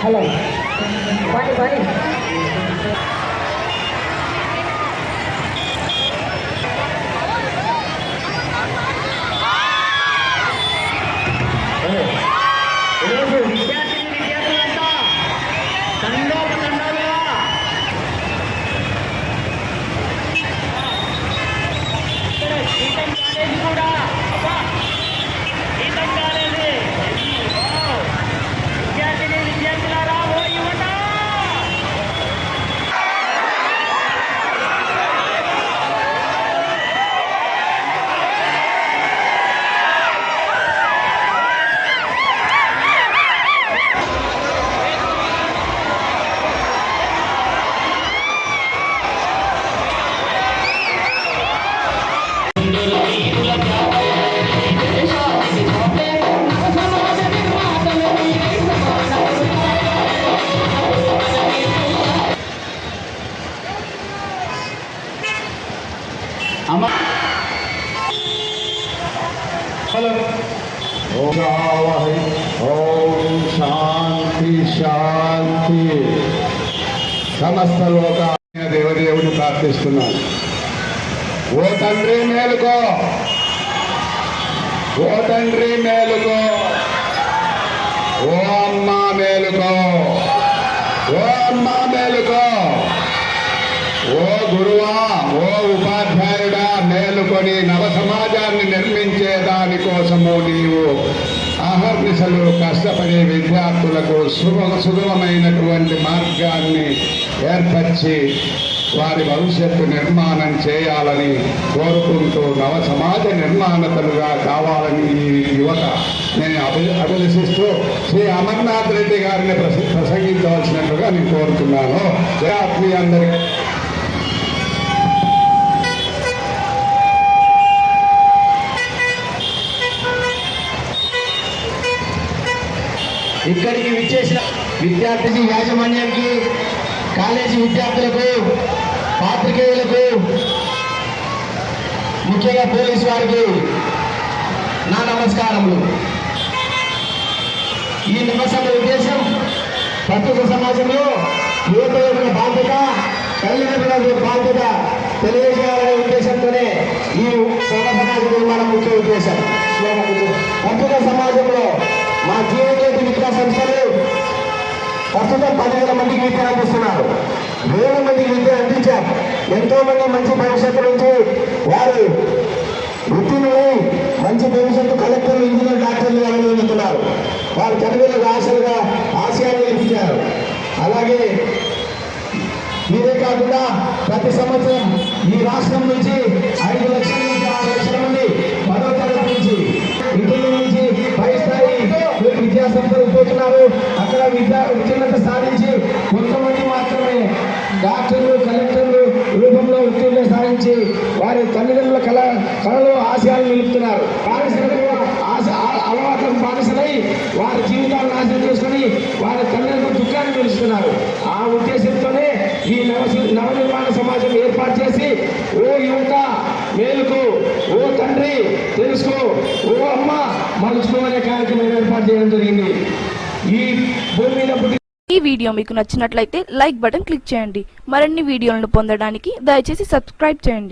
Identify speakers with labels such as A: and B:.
A: Hello పని పని
B: ఓం
C: ఓం శాంతి శాంతి. సమస్త లోక దేవదేవుని ప్రార్థిస్తున్నాను. ఓ తండ్రి మేలుకో. ఓ తండ్రి మేలుకో. ఓ అమ్మ మేలుకో. ఓ అమ్మ మేలుకో ఓ గురువా ఓ ఉపాధ్యాయుడా మేలుకొని నవ సమాజాన్ని నిర్మించే దానికోసము నీవు అహర్నిశలు కష్టపడే విద్యార్థులకు సుగమ సుగమమైనటువంటి మార్గాన్ని ఏర్పరిచి వారి భవిష్యత్తు నిర్మాణం చేయాలని కోరుకుంటూ నవ సమాజ నిర్మాణతలుగా కావాలని ఈ యువత నేను అభి అభిలషిస్తూ శ్రీ అమర్నాథ్ రెడ్డి గారిని ప్రసంగించవలసినట్లుగా నేను కోరుతున్నాను. మీ అందరికీ
D: ఇక్కడికి విచ్చేసిన విద్యార్థి యాజమాన్యానికి కాలేజీ విద్యార్థులకు పాత్రికేయులకు ముఖ్యంగా పోలీసు వారికి నా నమస్కారములు. ఈ నివాసంలో ఉద్దేశం ప్రస్తుత సమాజంలో యువత యొక్క బాధ్యత తల్లిదండ్రుల బాధ్యత తెలియజేయాలనే ఉద్దేశంతోనే ఈ సోమ సమాజ నిర్మాణం ముఖ్య ఉద్దేశం. ప్రస్తుత సమాజంలో మా జీవన ప్రస్తుతం పదివేల మందికి విద్య అందిస్తున్నారు. వేల మందికి విద్య అందించాం ఎంతో మంది మంచి భవిష్యత్తు నుంచి వారు వృత్తిని మంచి భవిష్యత్తు కలెక్టర్లు ఇంజనీర్ డాక్టర్లు అభినందుతున్నారు వారు చదువులకు ఆశలుగా ఆశయాలు ఇచ్చారు అలాగే ఇదే కాకుండా ప్రతి సంవత్సరం ఈ రాష్ట్రం నుంచి విద్యా పోతున్నారు అక్కడ విద్యా ఉత్తీర్ణత సాధించి కొంతమంది మాత్రమే డాక్టర్లు కలెక్టర్లు రూపంలో ఉత్తీర్ణత సాధించి వారి తల్లిదండ్రుల కళ కళలో ఆశయాలు నిలుపుతున్నారు. బానిసలకు ఆశ అలవాట్లకు బానిసలై వారి జీవితాలను నాశనం చేసుకొని వారి తల్లిదండ్రుల దుఃఖాన్ని నిలుస్తున్నారు ఆ ఉద్దేశంతోనే ఈ నవ నవనిర్మాణ సమాజం ఏర్పాటు చేసి ఓ యువత మేలుకు ఓ తండ్రి తెలుసుకో ఓ అమ్మ మలుచుకో అనే కార్యక్రమం ఏర్పాటు చేయడం జరిగింది. ఈ భూమి మీద
E: ఈ వీడియో మీకు నచ్చినట్లయితే లైక్ బటన్ క్లిక్ చేయండి. మరిన్ని వీడియోలను పొందడానికి దయచేసి సబ్స్క్రైబ్ చేయండి.